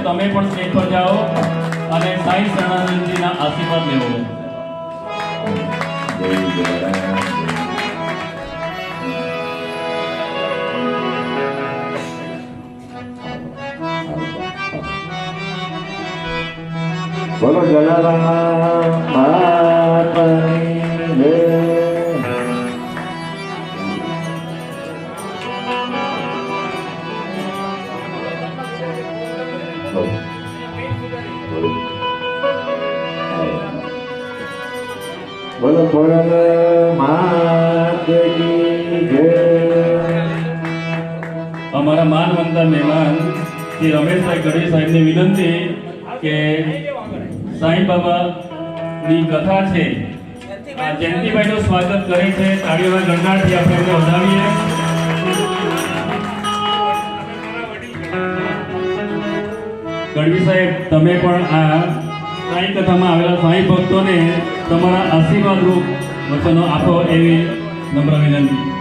તમે પણ સ્ટેજ પર જાઓ અને સાઈ શરણાનંદજીના આશીર્વાદ લેવો જય જલારામ. બોલો જલારામ બોલો. પરમ માત કી જય. અમારા માનવંતા મહેમાન શ્રી રમેશભાઈ ગઢવી સાહેબને વિનંતી કે સાંઈ બાબાની કથા છે. જયંતિભાઈનું સ્વાગત કરે છે. તાળીઓના ગણનાથી આપણે વધારીએ ગઢવી સાહેબ, તમે પણ આ સાંઈ કથામાં આવેલા સાંઈ ભક્તોને તમારા આશીર્વાદરૂપ વચનો આપો એવી નમ્ર વિનંતી.